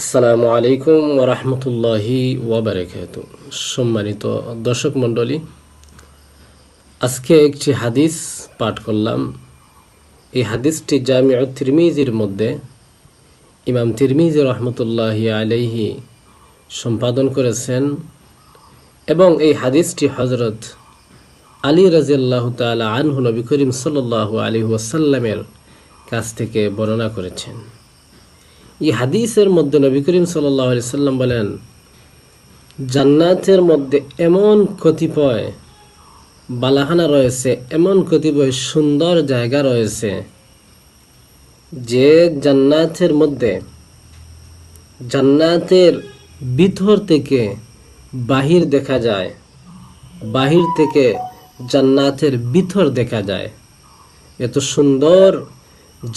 আসসালামু আলাইকুম ওরহমতুল্লাহি ওবরাকাত সম্মানিত দর্শক মণ্ডলী, আজকে একটি হাদিস পাঠ করলাম। এই হাদিসটি জামিউ তিরমিজির মধ্যে ইমাম তিরমিজি রহমতুল্লাহি আলাইহি সম্পাদন করেছেন এবং এই হাদিসটি হজরত আলী রাজিয়াল্লাহ তালা আনহু নবী করিম সাল্লাহ আলী ওয়াসাল্লামের কাছ থেকে বর্ণনা করেছেন। এই হাদিসের মধ্যে নবী করিম সাল্লাহ সাল্লাম বলেন, জান্নাতের মধ্যে এমন কতিপয় বালাহানা রয়েছে, এমন কতিপয় সুন্দর জায়গা রয়েছে যে জান্নাতের মধ্যে, জান্নাতের ভিতর থেকে বাহির দেখা যায়, বাহির থেকে জান্নাতের ভিতর দেখা যায়। এত সুন্দর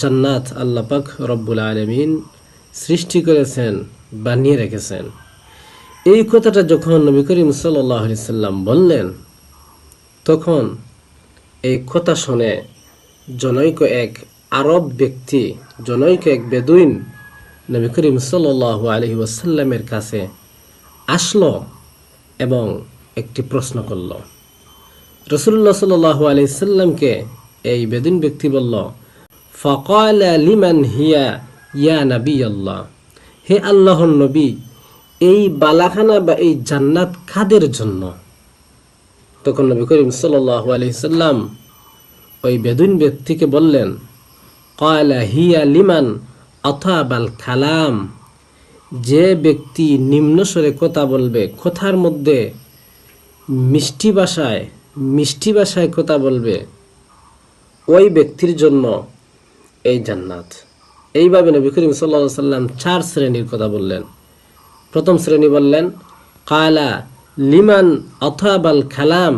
জান্নাত আল্লাপাক রব্বুল আলমিন সৃষ্টি করেছেন, বানিয়ে রেখেছেন। এই কথাটা যখন নবী করিম সাল্লি সাল্লাম বললেন, তখন এই কথা শুনে জনৈক এক আরব ব্যক্তি, জনৈক এক বেদুইন নবী করিম সাল্লাহ আলহি ওয়াসাল্লামের কাছে আসলো এবং একটি প্রশ্ন করল। রসুল্লাহ সাল্লাহ আলি সাল্লামকে এই বেদিন ব্যক্তি বলল, ফকাল হিয়া ইয়া নবী আল্লাহ হে আল্লাহর নবী, এই বালাখানা বা এই জান্নাত কাদের জন্য? তখন নবী করিম সাল্লাহ আলহিসাল্লাম ওই বেদুন ব্যক্তিকে বললেন কয়লা হিয়া লিমান অথাবাল খালাম যে ব্যক্তি নিম্ন স্বরে কথা বলবে, কথার মধ্যে মিষ্টি ভাষায় মিষ্টি ভাষায় কথা বলবে, ওই ব্যক্তির জন্য এই জান্নাত। এইভাবে নবী করিম সাল্লা সাল্লাম চার শ্রেণির কথা বললেন। প্রথম শ্রেণি বললেন, কালা লিমান অথাবাল খালাম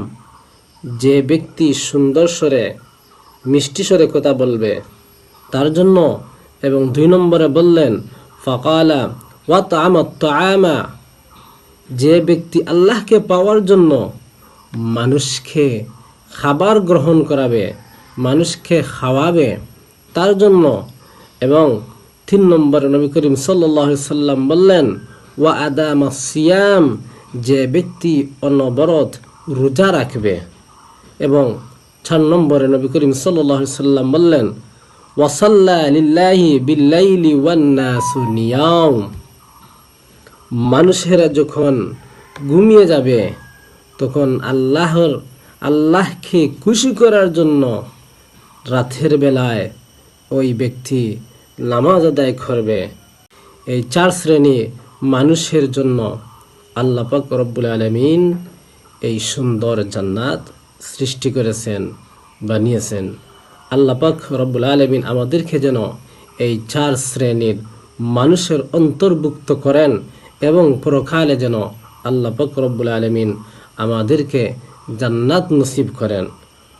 যে ব্যক্তি সুন্দর স্বরে, মিষ্টি স্বরে কথা বলবে, তার জন্য। এবং দুই নম্বরে বললেন, ফকালা ওয়াত আমা যে ব্যক্তি আল্লাহকে পাওয়ার জন্য মানুষকে খাবার গ্রহণ করাবে, মানুষকে খাওয়াবে, তার জন্য। এবং তিন নম্বরে নবী করিম সাল্লাম বললেন, ওয়া আদাম সিয়াম যে ব্যক্তি অনবরত রোজা রাখবে। এবং চার নম্বরে নবী করিম সাল্লাম বললেন বিল্লাইলি মানুষেরা যখন ঘুমিয়ে যাবে, তখন আল্লাহর, আল্লাহকে খুশি করার জন্য রাতের বেলায় ওই ব্যক্তি নামাজ আদায় করবে। এই চার শ্রেণি মানুষের জন্য আল্লাপাক রব্বুল আলমিন এই সুন্দর জান্নাত সৃষ্টি করেছেন, বানিয়েছেন। আল্লাপাক রব্বুল আলমিন আমাদেরকে যেন এই চার শ্রেণির মানুষের অন্তর্ভুক্ত করেন এবং পরকালে যেন আল্লাপাক রব্বুল আলমিন আমাদেরকে জান্নাত নসিব করেন।